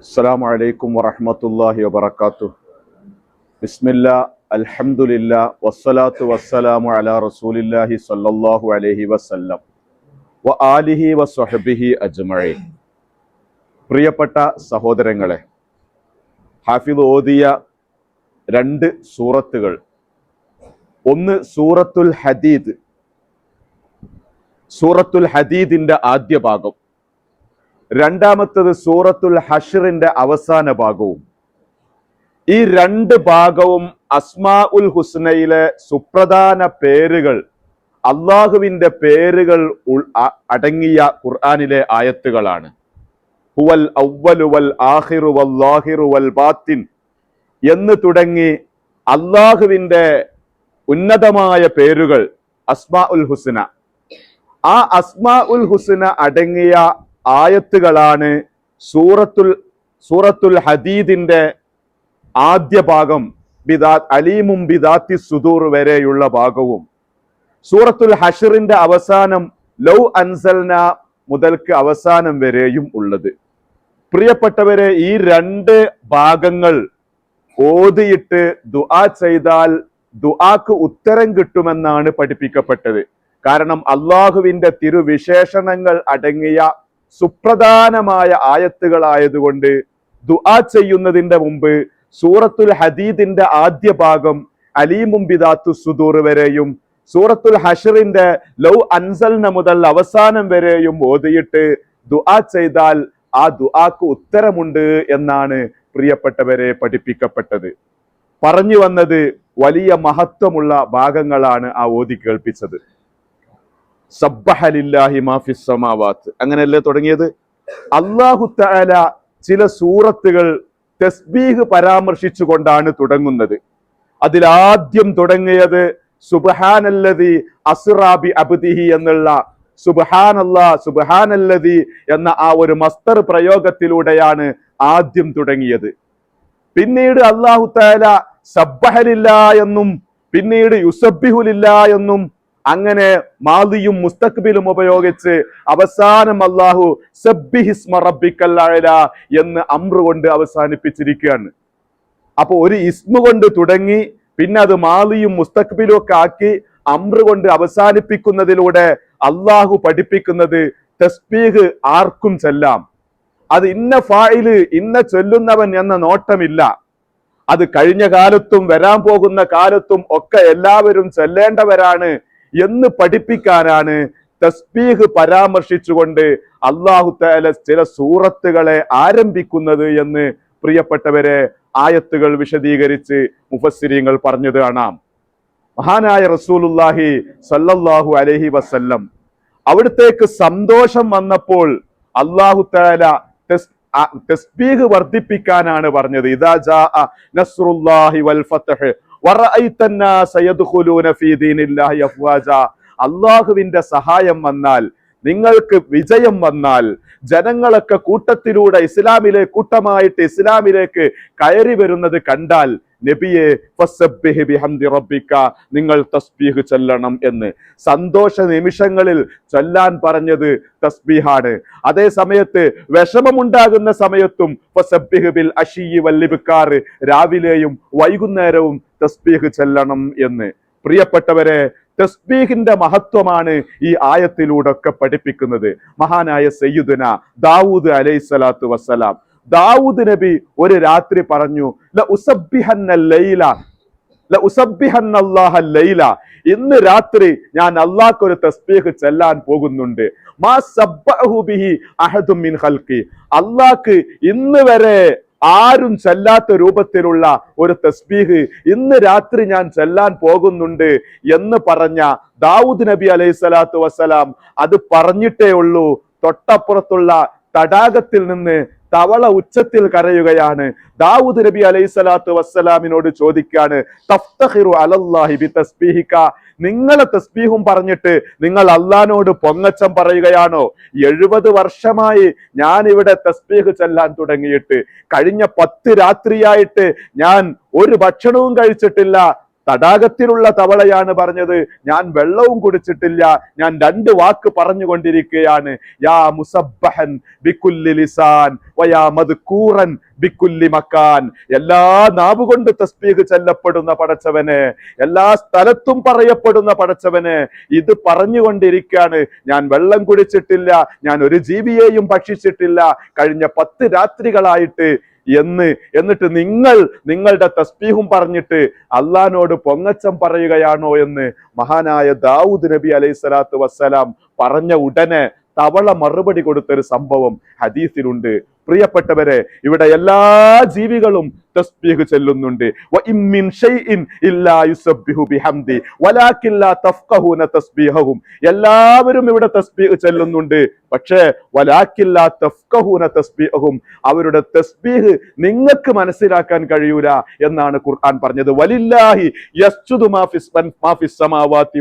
السلام عليكم ورحمة الله وبركاته بسم الله الحمد لله والصلاة والسلام على رسول الله صلى الله عليه وسلم وآله وصحبه أجمعين പ്രിയപ്പെട്ട സഹോദരങ്ങളെ ഹാഫിദ് ഓതിയ രണ്ട് സൂറത്തുകൾ ഒന്ന് സൂറത്തുൽ ഹദീദ് സൂറത്തുൽ ഹദീദിന്റെ ആദ്യ ഭാഗം രണ്ടാമത്തത് സൂറത്തുൽ ഹഷറിന്റെ അവസാന ഭാഗവും. ഈ രണ്ട് ഭാഗവും അസ്മാ ഉൽ ഹുസ്നയിലെ സുപ്രധാന പേരുകൾ അള്ളാഹുവിന്റെ പേരുകൾ അടങ്ങിയ ഖുർആാനിലെ ആയത്തുകളാണ്. ഹുവൽ ഔവലുവൽ ലാഹിറു വൽ ബാത്തിൻ എന്ന് തുടങ്ങി അള്ളാഹുവിന്റെ ഉന്നതമായ പേരുകൾ അസ്മാ ഉൽ ഹുസ്ന. ആ അസ്മാ ഉൽ ഹുസ്ന അടങ്ങിയ ആയത്തുകളാണ് സൂറത്തുൽ സൂറത്തുൽ ഹദീദിന്റെ ആദ്യ ഭാഗം ബിദാ അലീമും ബിദാത്തി സുദൂർ വരെയുള്ള ഭാഗവും. സൂറത്തുൽ ഹഷറിന്റെ അവസാനം ലൗ അൻസൽന മുതൽക്ക് അവസാനം വരെയും ഉള്ളത്. പ്രിയപ്പെട്ടവരെ ഈ രണ്ട് ഭാഗങ്ങൾ ഓതിയിട്ട് ദുആ ചെയ്താൽ ദുആക്ക് ഉത്തരം കിട്ടുമെന്നാണ് പഠിപ്പിക്കപ്പെട്ടത്. കാരണം അള്ളാഹുവിന്റെ തിരുവിശേഷണങ്ങൾ അടങ്ങിയ സുപ്രധാനമായ ആയത്തുകളായതുകൊണ്ട് ദുആ ചെയ്യുന്നതിന്റെ മുമ്പ് സൂറത്തുൽ ഹദീദിന്റെ ആദ്യ ഭാഗം അലീമും ബിദാത്തു സുദൂർ വരെയും സൂറത്തുൽ ഹഷറിന്റെ ലൗ അൻസൽന മുതൽ അവസാനം വരെയും ഓതിയിട്ട് ദുആ ചെയ്താൽ ആ ദുആക്ക് ഉത്തരമുണ്ട് എന്നാണ് പ്രിയപ്പെട്ടവരെ പഠിപ്പിക്കപ്പെട്ടത്. പറഞ്ഞു വന്നത് വലിയ മഹത്വമുള്ള ഭാഗങ്ങളാണ് ആ ഓതി കേൾപ്പിച്ചത്. സബ്ബഹലില്ലാഹി മാഫിസ് സമാവാത്ത്. അങ്ങനെയല്ലേ തുടങ്ങിയത്? അള്ളാഹു താല ചില സൂറത്തുകൾ തസ്ബീഹ് പരാമർശിച്ചുകൊണ്ടാണ് തുടങ്ങുന്നത്. അതിലാദ്യം തുടങ്ങിയത് സുബഹാനല്ലതി അസ്റാബി അബ്ദിഹി എന്നുള്ള സുബഹാനല്ലാ സുബഹാനല്ലതി എന്ന ആ ഒരു മസ്തർ പ്രയോഗത്തിലൂടെയാണ് ആദ്യം തുടങ്ങിയത്. പിന്നീട് അള്ളാഹു താല സബ്ബഹലില്ല എന്നും പിന്നീട് യുസബിഹുലില്ല എന്നും അങ്ങനെ മാലിയും മുസ്തഖ്ബിലും ഉപയോഗിച്ച് അവസാനം അള്ളാഹു സബ്ബിഹിസ്മ എന്ന് അമ്രു കൊണ്ട് അവസാനിപ്പിച്ചിരിക്കുകയാണ്. അപ്പൊ ഒരു ഇസ്മു കൊണ്ട് തുടങ്ങി പിന്നെ അത് മാലിയും മുസ്തഖ്ബിലും ഒക്കെ ആക്കി അമ്രു കൊണ്ട് അവസാനിപ്പിക്കുന്നതിലൂടെ അള്ളാഹു പഠിപ്പിക്കുന്നത് തസ്ബീഹ് ആർക്കും ചെല്ലാം. അത് ഇന്ന ഫായിൽ ഇന്ന ചൊല്ലുന്നവൻ എന്ന നോട്ടമില്ല. അത് കഴിഞ്ഞ കാലത്തും വരാൻ പോകുന്ന കാലത്തും ഒക്കെ എല്ലാവരും ചെല്ലേണ്ടവരാണ് എന്ന് പഠിപ്പിക്കാനാണ് തസ്ബീഹ് പരാമർശിച്ചുകൊണ്ട് അള്ളാഹു തആല ചില സൂറത്തുകളെ ആരംഭിക്കുന്നത് എന്ന് പ്രിയപ്പെട്ടവരെ ആയത്തുകൾ വിശദീകരിച്ച് മുഫസ്സിരിങ്ങൾ പറഞ്ഞത് കാണാം. മഹാനായ റസൂലുല്ലാഹി സല്ലല്ലാഹു അലഹി വസല്ലം അവിടത്തേക്ക് സന്തോഷം വന്നപ്പോൾ അള്ളാഹു തആല തസ്ബീഹ് വർദ്ധിപ്പിക്കാനാണ് പറഞ്ഞത്. ഇതാ ജാ നസ്റുല്ലാഹി വൽ ഫത്ഹ് അള്ളാഹുവിന്റെ സഹായം വന്നാൽ നിങ്ങൾക്ക് വിജയം വന്നാൽ ജനങ്ങളൊക്കെ കൂട്ടത്തിലൂടെ ഇസ്ലാമിലെ കൂട്ടമായിട്ട് ഇസ്ലാമിലേക്ക് കയറി വരുന്നത് കണ്ടാൽ നബിയെ നിങ്ങൾ തസ്ബീഹ് ചൊല്ലണം എന്ന്. സന്തോഷ നിമിഷങ്ങളിൽ ചൊല്ലാൻ പറഞ്ഞത് തസ്ബീഹാണ്. അതേ സമയത്ത് വിഷമമുണ്ടാകുന്ന സമയത്തും രാവിലെയും വൈകുന്നേരവും തസ്ബീഹ് ചൊല്ലണം എന്ന്. പ്രിയപ്പെട്ടവരെ തസ്ബീഹിന്റെ മഹത്വമാണ് ഈ ആയത്തിലൂടെ ഒക്കെ പഠിപ്പിക്കുന്നത്. മഹാനായ സയ്യിദുന ദാവൂദ് അലൈഹി സ്വലാത്തു വസ്സലാം. ദാവൂദ് നബി ഒരു രാത്രി പറഞ്ഞു "ല ഉസബ്ബിഹന്ന ലൈല ലൈല. ഇന്ന് രാത്രി ഞാൻ അള്ളാഹ്ക്ക് ഒരു തസ്ബീഹ് ചെല്ലാൻ പോകുന്നുണ്ട്. മാ സബ്ബഹു മിൻ ഇന്ന് വരെ ആരും ചെല്ലാത്ത രൂപത്തിലുള്ള ഒരു തസ്ബീഹ് ഇന്ന് രാത്രി ഞാൻ ചെല്ലാൻ പോകുന്നുണ്ട് എന്ന് പറഞ്ഞ ദാവൂദ് നബി അലൈഹി സ്വലാത്തു വസ്സലാം അത് പറഞ്ഞിട്ടേ ഉള്ളൂ. തൊട്ടപ്പുറത്തുള്ള തടാകത്തിൽ നിന്ന് തവള ഉച്ചത്തിൽ കരയുകയാണ്. ദാവൂദ് നബി അലൈഹി സ്വലാത്തു വസ്സലാമിനോട് തഫ്തഹിറു നിങ്ങളെ തസ്ബീഹും പറഞ്ഞിട്ട് നിങ്ങൾ അള്ളഹാനോട് പൊങ്ങച്ചം പറയുകയാണോ? എഴുപത് വർഷമായി ഞാൻ ഇവിടെ തസ്ബീഹ് ചെല്ലാൻ തുടങ്ങിയിട്ട് കഴിഞ്ഞ പത്ത് രാത്രിയായിട്ട് ഞാൻ ഒരു ഭക്ഷണവും കഴിച്ചിട്ടില്ല. തടാകത്തിലുള്ള തവളയാണ് പറഞ്ഞത്. ഞാൻ വെള്ളവും കുടിച്ചിട്ടില്ല. ഞാൻ രണ്ട് വാക്ക് പറഞ്ഞുകൊണ്ടിരിക്കുകയാണ്. യാ മുസബ്ബഹൻ ബിക്കുല്ലി ലിസാൻ വയാ മദ്കൂറൻ ബിക്കുല്ലി മക്കാൻ. എല്ലാ നാവുകൊണ്ട് തസ്ബീഹ് ചെല്ലപ്പെടുന്ന പടച്ചവന് എല്ലാ സ്ഥലത്തും പറയപ്പെടുന്ന പടച്ചവന് ഇത് പറഞ്ഞുകൊണ്ടിരിക്കുകയാണ്. ഞാൻ വെള്ളം കുടിച്ചിട്ടില്ല. ഞാൻ ഒരു ജീവിയെയും ഭക്ഷിച്ചിട്ടില്ല. കഴിഞ്ഞ പത്ത് രാത്രികളായിട്ട് എന്ന് എന്നിട്ട് നിങ്ങൾ നിങ്ങളുടെ തസ്ബീഹും പറഞ്ഞിട്ട് അള്ളഹാനോട് പൊങ്ങച്ചം പറയുകയാണോ എന്ന് മഹാനായ ദാവൂദ് നബി അലൈഹി സ്വലാത്തു വസ്സലാം പറഞ്ഞ ഉടനെ തവള മറുപടി കൊടുത്തൊരു സംഭവം ഹദീസിലുണ്ട്. പ്രിയപ്പെട്ടവരെ ഇവിടെ എല്ലാ ജീവികളും തസ്ബീഹ് ചെല്ലുന്നുണ്ട്. എല്ലാവരും ഇവിടെ തസ്ബീഹ് ചെല്ലുന്നുണ്ട്. പക്ഷേ വലാകിൻ ലാ തസ്ബീഹും അവരുടെ തസ്ബീഹ് നിങ്ങൾക്ക് മനസ്സിലാക്കാൻ കഴിയൂല എന്നാണ് ഖുർആൻ പറഞ്ഞത്. വലില്ലാഹി യസ്ജുദു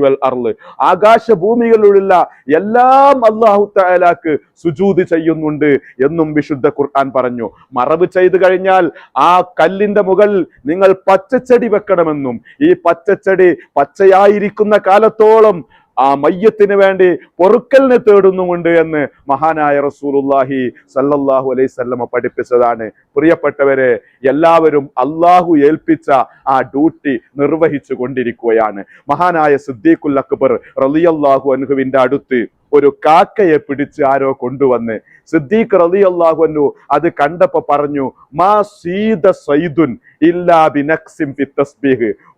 വൽ അർൾ. ആകാശ ഭൂമികളിലുള്ള എല്ലാം അല്ലാഹു തആലാക്ക് സുജൂദ് ചെയ്യുന്നുണ്ട് എന്നും വിശുദ്ധ ഖുർആൻ പറഞ്ഞു. മറവ് ചെയ്തു കഴിഞ്ഞാൽ ആ കല്ലിന്റെ മുകളിൽ നിങ്ങൾ പച്ചച്ചെടി വെക്കണമെന്നും ഈ പച്ചച്ചെടി പച്ചയായിരിക്കുന്ന കാലത്തോളം ആ മയ്യത്തിന് വേണ്ടി പൊറുക്കലിനെ തേടുന്നുമുണ്ട് എന്ന് മഹാനായ റസൂലുല്ലാഹി സല്ലല്ലാഹു അലൈഹി സല്ലമ പഠിപ്പിച്ചതാണ്. പ്രിയപ്പെട്ടവരെ എല്ലാവരും അള്ളാഹു ഏൽപ്പിച്ച ആ ഡ്യൂട്ടി നിർവഹിച്ചു കൊണ്ടിരിക്കുകയാണ് മഹാനായ സിദ്ദീഖുൽ അക്ബർ റളിയല്ലാഹു അനുഹുവിന്റെ അടുത്ത് ഒരു കാക്കയെ പിടിച്ച് ആരോ കൊണ്ടുവന്ന് സിദ്ദീഖ് റളിയല്ലാഹു അൻഹു അത് കണ്ടപ്പോ പറഞ്ഞു മാ സീദ സൈദുൻ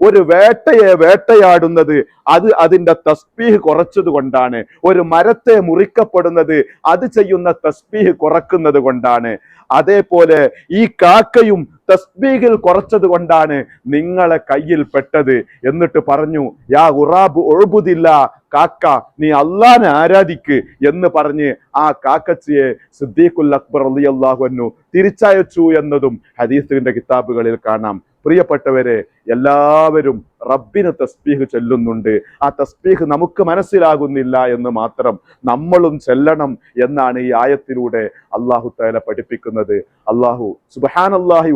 ഒരു വേട്ടയെ വേട്ടയാടുന്നത് അത് അതിന്റെ തസ്ബീഹ് കുറച്ചത് കൊണ്ടാണ്. ഒരു മരത്തെ മുറിക്കപ്പെടുന്നത് അത് ചെയ്യുന്ന തസ്ബീഹ് കുറക്കുന്നത് കൊണ്ടാണ്. അതേപോലെ ഈ കാക്കയും തസ്ബീഹിൽ കുറച്ചത് കൊണ്ടാണ് നിങ്ങളെ കയ്യിൽ പെട്ടത് എന്നിട്ട് പറഞ്ഞു യാ ഉറാബ് ഒഴുപുതില്ല കാക്ക നീ അള്ളാനെ ആരാധിക്ക് എന്ന് പറഞ്ഞ് ആ കാക്കച്ചിയെ സിദ്ദീഖുൽ അക്ബർ അള്ളാഹു അന്നു തിരിച്ചയച്ചു എന്നതും ഹദീസിന്റെ കിതാബുകളിൽ കാണാം. പ്രിയപ്പെട്ടവരെ എല്ലാവരും റബ്ബിന് തസ്ബീഹ് ചെല്ലുന്നുണ്ട്. ആ തസ്ബീഹ് നമുക്ക് മനസ്സിലാകുന്നില്ല എന്ന് മാത്രം നമ്മളും ചെല്ലണം എന്നാണ് ഈ ആയത്തിലൂടെ അള്ളാഹു തല പഠിപ്പിക്കുന്നത്. അള്ളാഹു സുബഹാനല്ലാഹി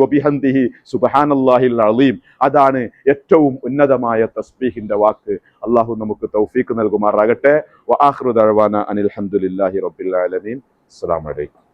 സുബഹാൻ അള്ളാഹി അളീം അതാണ് ഏറ്റവും ഉന്നതമായ തസ്ബീഹിന്റെ വാക്ക്. അള്ളാഹു നമുക്ക് തൗഫീക്ക് നൽകുമാറാകട്ടെ. വആഖിറു ദഅവാന അനിൽ ഹംദുലില്ലാഹി റബ്ബിൽ ആലമീൻ. അസ്സലാമു അലൈക്കും.